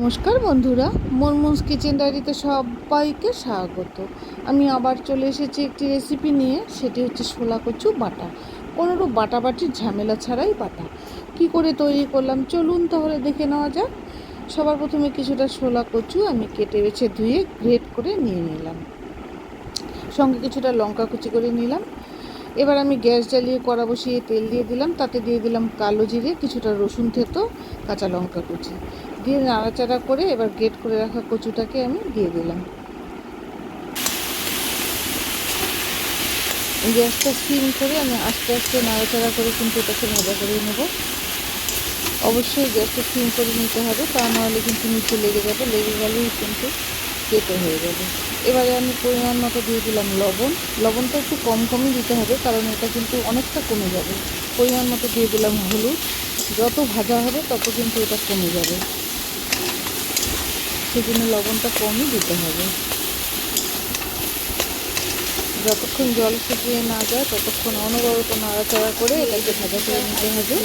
নমস্কার বন্ধুরা মনমুন্স কিচেন ডায়েরিতে সবাইকে স্বাগত। আমি আবার চলে এসেছি একটি রেসিপি নিয়ে, সেটি হচ্ছে ছোলা কচু বাটা। কোনোরও বাটাবাটির ঝামেলা ছাড়াই বাটা। কি করে তৈরি করলাম? চলুন তাহলে দেখে নেওয়া যাক। সবার প্রথমে কিছুটা ছোলা কচু আমি কেটে বেছে ধুয়ে, গ্রেট করে নিয়ে নিলাম। সঙ্গে কিছুটা লঙ্কা কুচি করে নিলাম। এবার আমি গ্যাস জ্বালিয়ে কড়া বসিয়ে তেল দিয়ে দিলাম, তাতে দিয়ে দিলাম কালো জিরে, কিছুটা রসুন থেতো, কাঁচা লঙ্কা কুচি। দিয়ে নাড়াচাড়া করে এবার গ্রেট করে রাখা কচুটাকে আমি দিয়ে দিলাম। গ্যাসটা সিম করে আমি আস্তে আস্তে নাড়াচাড়া করে কিন্তু এটাকে ভাজা করে নেব। অবশ্যই গ্যাসটা সিম করে নিতে হবে, তা নাহলে কিন্তু নিচে লেগে যাবে, লেগে গেলেই কিন্তু কেটে হয়ে যাবে। এবারে আমি পরিমাণ মতো দিয়ে দিলাম লবণ। লবণটা একটু কম কমই দিতে হবে, কারণ এটা কিন্তু অনেকটা কমে যাবে। পরিমাণ মতো দিয়ে দিলাম হলুদ। যত ভাজা হবে তত কিন্তু এটা কমে যাবে। সেজন্য লবণটা কমই দিতে হবে। যতক্ষণ জল শুকিয়ে না যায়, ততক্ষণ অনবরত নাড়াচাড়া করে এটাকে ভাজা করে নিতে হবে।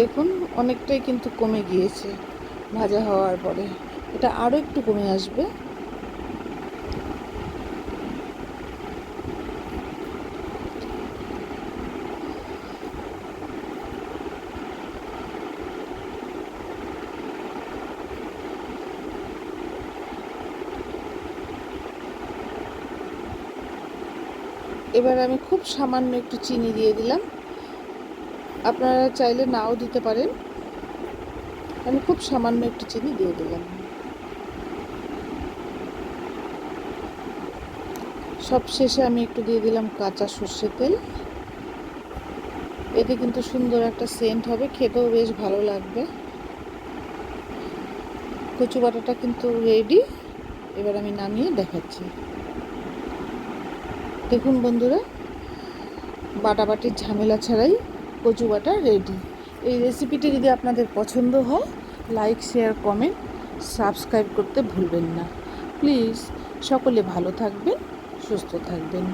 দেখুন, অনেকটাই কিন্তু কমে গিয়েছে ভাজা হওয়ার পরে। এটা আরও একটু কমে আসবে। এবার আমি খুব সামান্য একটু চিনি দিয়ে দিলাম। আপনারা চাইলে নাও দিতে পারেন। আমি খুব সামান্য একটু চিনি দিয়ে দিলাম। সব শেষে আমি একটু দিয়ে দিলাম কাঁচা সর্ষে তেল। এতে কিন্তু সুন্দর একটা সেন্ট হবে, খেতেও বেশ ভালো লাগবে। কচু বাটাটা কিন্তু রেডি এবার আমি নামিয়ে দেখাচ্ছি। দেখুন বন্ধুরা, বাটাবাটির ঝামেলা ছাড়াই কচু বাটা রেডি এই রেসিপিটি যদি আপনাদের পছন্দ হয় লাইক শেয়ার কমেন্ট সাবস্ক্রাইব করতে ভুলবেন না। প্লিজ সকলে ভালো থাকবেন, সুস্থ থাকবেন।